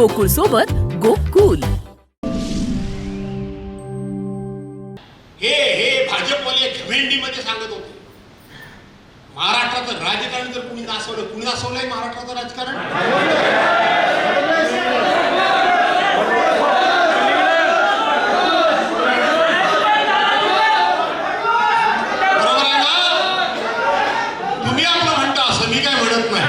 गोकुळ सोबत गोकुल. हे हे भाजपवाले घमेंडीमध्ये सांगत होते. महाराष्ट्राचं राजकारण जर कुणी दासवलं कुणी दासवलंय महाराष्ट्राचं राजकारण बरोबर आहे ना तुम्ही आपलं म्हणता असं मी काय म्हणत नाही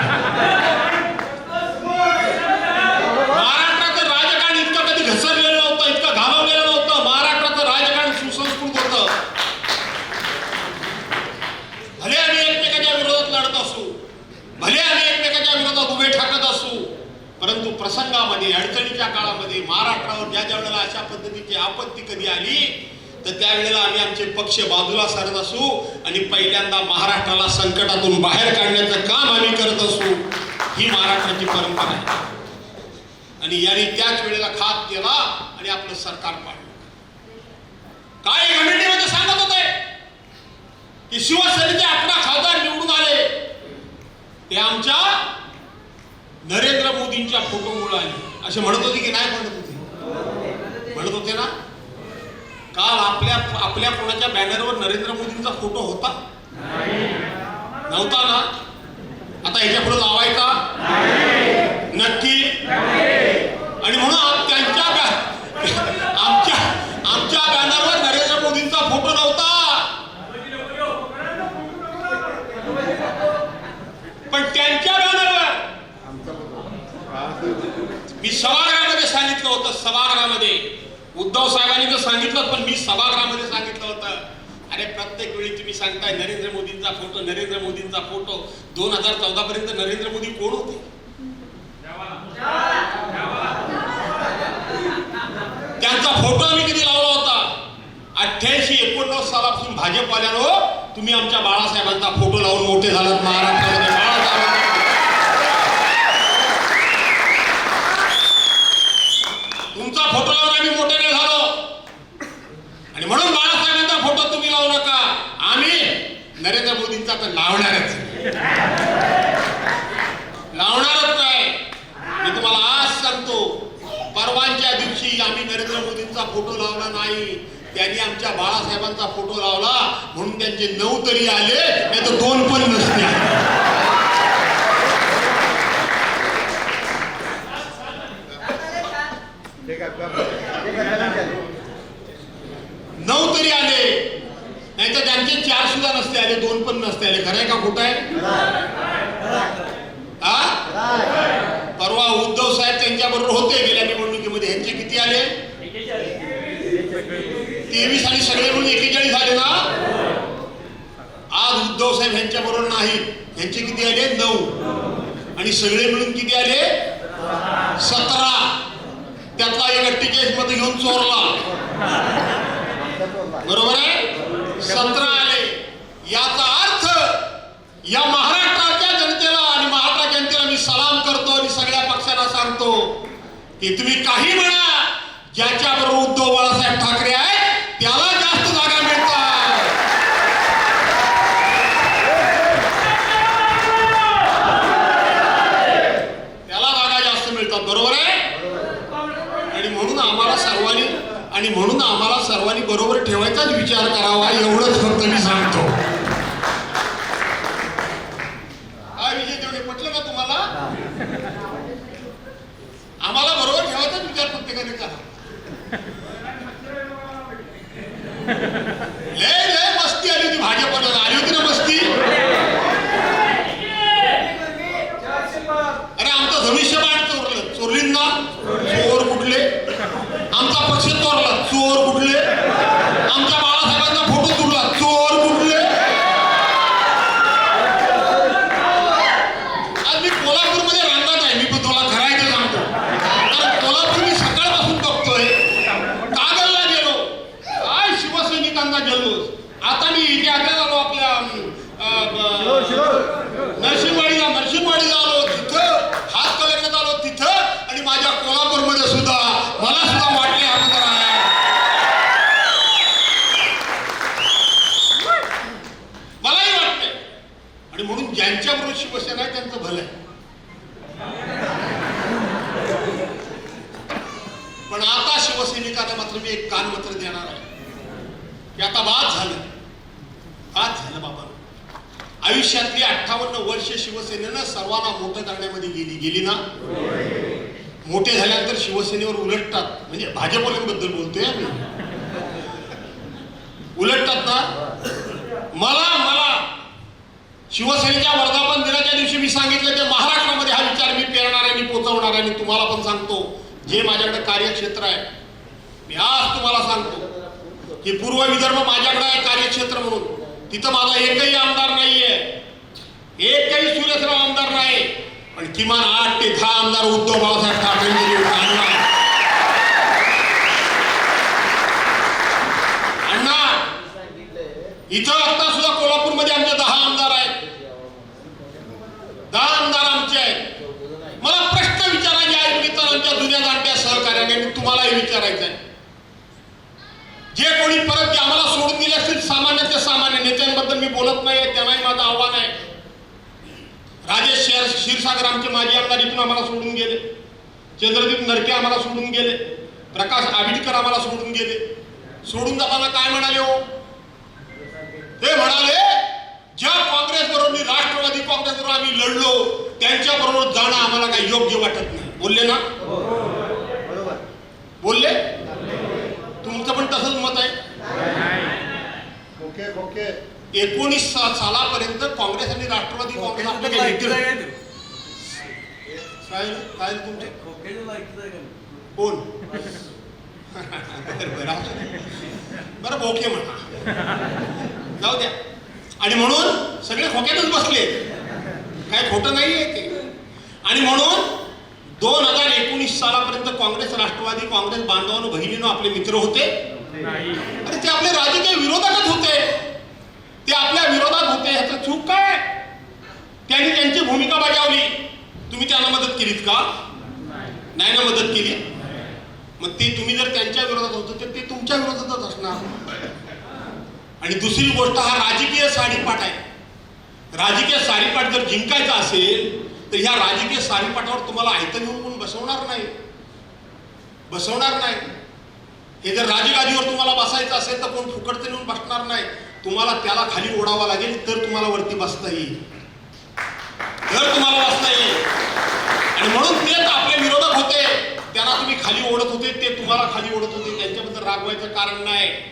महाराष्ट्राचं राजकारण इतकं कधी घसरलेलं नव्हतं इतकं घालवलेलं नव्हतं महाराष्ट्राचं राजकारण सुसंस्कृत होतं भले आम्ही एकमेकाच्या विरोधात लढत असू भले आम्ही एकमेकाच्या विरोधात उभे ठाकत असू परंतु प्रसंगामध्ये अडचणीच्या काळामध्ये महाराष्ट्रावर ज्या ज्या वेळेला अशा पद्धतीची आपत्ती कधी आली तर त्यावेळेला आम्ही आमचे पक्ष बाजूला सरत असू आणि पहिल्यांदा महाराष्ट्राला संकटातून बाहेर काढण्याचं काम आम्ही करत असू ही महाराष्ट्राची परंपरा आहे. आणि यांनी त्याच वेळेला खात केला आणि आपलं सरकार पाडलं. काय घडणीमध्ये म्हणजे सांगत होते की शिवसेनेचे अकरा खासदार निवडून आले. ते आमच्या नरेंद्र मोदींच्या फोटोमुळे आले. असे म्हणत होते की नाही म्हणत होते? म्हणत होते ना? काल आपल्या आपल्या कोणाच्या बॅनरवर नरेंद्र मोदींचा फोटो होता? नव्हता ना? आता ह्याच्या पुढे लावायचा नक्की आणि म्हणून आम- त्यांच्या बॅ- आमच्या आमच्या बॅनरवर नरेंद्र मोदींचा फोटो नव्हता पण त्यांच्या बॅनरवर मी सभागृहामध्ये सांगितलं होतं सभागृहामध्ये. उद्धव साहेबांनी तर सांगितलं पण मी सभागृहामध्ये सांगितलं होतं. अरे प्रत्येक वेळी तुम्ही सांगताय नरेंद्र मोदींचा फोटो नरेंद्र मोदींचा फोटो. दोन हजार चौदा पर्यंत नरेंद्र मोदी कोण होते? त्यांचा फोटो आम्ही कधी लावला होता? अठ्ठ्याऐंशी एकोणनव्वद सालापासून भाजपवाल्यानो तुम्ही आमच्या बाळासाहेबांचा फोटो लावून मोठे झालात महाराष्ट्रामध्ये बाळासाहेबांचा तुमचा फोटो लावून आम्ही मोठे झालो. आणि म्हणून बाळासाहेबांचा फोटो तुम्ही लावू नका. आम्ही नरेंद्र मोदींचा तर लावणारच. लावणारच काय मी तुम्हाला आज सांगतो परवांच्या दिवशी आम्ही नरेंद्र मोदींचा फोटो लावला नाही. त्यांनी आमच्या बाळासाहेबांचा फोटो लावला म्हणून त्यांचे नऊ तरी आले नाही तर दोन पण नसते आले. नाही आले. नाही तर त्यांचे चार सुद्धा नसते आले दोन पण नसते आले. खरंय का? खोटं आहे? परवा उद्धव साहेब त्यांच्या बरोबर होते गेल्या निवडणुकीमध्ये. यांचे किती आले? तेवीस आणि सगळे म्हणून एकेचाळीस आले ना? आज उद्धव साहेब यांच्या बरोबर नाही. यांचे किती आले? नऊ. आणि सगळे मिळून किती आले? सतरा. त्यातला एक अठ्ठेचाळीसमध्ये घेऊन चोरला. बरोबर आहे? सतरा आले याचा अर्थ या महाराष्ट्राच्या जनतेला आणि महाराष्ट्र जनतेला मी सलाम करतो आणि सगळ्या पक्षांना सांगतो की तुम्ही काही म्हणा ज्याच्याबरोबर उद्धव बाळासाहेब ठाकरे आहे आणि म्हणून ज्यांच्याबरोबर शिवसेना आहे त्यांचं भलं आहे. पण आता शिवसैनिकांना मात्र मी एक कानपत्र देणार आहे. की आता बाद झालं. बाद झालं बाबा. आयुष्यातली अठ्ठावन्न वर्ष शिवसेनेनं सर्वांना मोठं करण्यामध्ये गेली गेली ना? मोठे झाल्यानंतर शिवसेनेवर उलटतात. म्हणजे भाजपवाल्यांबद्दल बोलतोय आम्ही. उलटतात ना? शिवसेनेच्या वर्धापन दिनाच्या दिवशी मी सांगितलं ते महाराष्ट्रामध्ये हा विचार मी पेरणार आहे मी पोचवणार आहे तुम्हाला पण सांगतो जे माझ्याकडे कार्यक्षेत्र आहे मी आज तुम्हाला सांगतो की पूर्व विदर्भ माझ्याकडे आहे कार्यक्षेत्र म्हणून. तिथं माझा एकही आमदार नाहीये. एकही सुरेशराव आमदार नाही. पण किमान आठ ते दहा आमदार उद्धव बाळासाहेब ठाकरेंनी निवडून अण्णा इथं आता सुद्धा कोल्हापूरमध्ये आमचे दहा आमदार आहेत दहा आमदार आमचे आहेत मला प्रश्न विचारायचे आहेत मित्रांच्या जुन्या जाणत्या सहकार्याने आणि तुम्हालाही विचारायचं आहे जे परत जे आम्हाला सोडून दिले असतील सामान्याच्या सामान्य नेत्यांबद्दल मी बोलत नाही त्यांनाही माझं आव्हान आहे. राजेश क्षीरसागर आमचे माजी आमदार इथून आम्हाला सोडून गेले. चंद्रदीप नरके आम्हाला सोडून गेले. प्रकाश आबिटकर आम्हाला सोडून गेले. सोडून जाताना काय म्हणाले हो? ते म्हणाले ज्या काँग्रेस बरोबर राष्ट्रवादी काँग्रेस बरोबर आम्ही लढलो त्यांच्या बरोबर जाणं आम्हाला काही योग्य वाटत नाही. बोलले ना? बोलले? तुमचं पण तसंच मत आहे. एकोणीस सालापर्यंत काँग्रेस आणि राष्ट्रवादी काँग्रेस आपले काही मित्र काय काय तुमचे? कोण. बरं भोके म्हणा. जाऊ द्या. आणि म्हणून सगळे खोक्यातच बसले. काय खोटं नाही आहे ते. आणि म्हणून दोन हजार एकोणीस सालापर्यंत काँग्रेस राष्ट्रवादी काँग्रेस बांधवांनो बहिणीनो आपले मित्र होते. अरे ते आपले राजकीय विरोधकच होते. ते आपल्या विरोधात होते ह्याचं चूक काय? त्यांनी त्यांची भूमिका बजावली. तुम्ही त्यांना मदत केलीत का? नाही ना मदत केली. मग ते तुम्ही जर त्यांच्या विरोधात होतो तर ते तुमच्या विरोधातच असणार. आणि दुसरी गोष्ट हा राजकीय साडीपाठ आहे. राजकीय साडीपाठ जर जिंकायचा असेल तर ह्या राजकीय साडीपाठावर तुम्हाला आयतं नेऊन कोण बसवणार नाही. बसवणार नाही. हे जर राजगादीवर तुम्हाला बसायचं असेल तर कोण फुकटचं नेऊन बसणार नाही. तुम्हाला त्याला खाली ओढावा लागेल तर तुम्हाला वरती बसता येईल. तर तुम्हाला बसता येईल. आणि म्हणून तेच आपले विरोधक होते. त्यांना तुम्ही खाली ओढत होते ते तुम्हाला खाली ओढत होते. त्यांच्याबद्दल रागवायचं कारण नाही.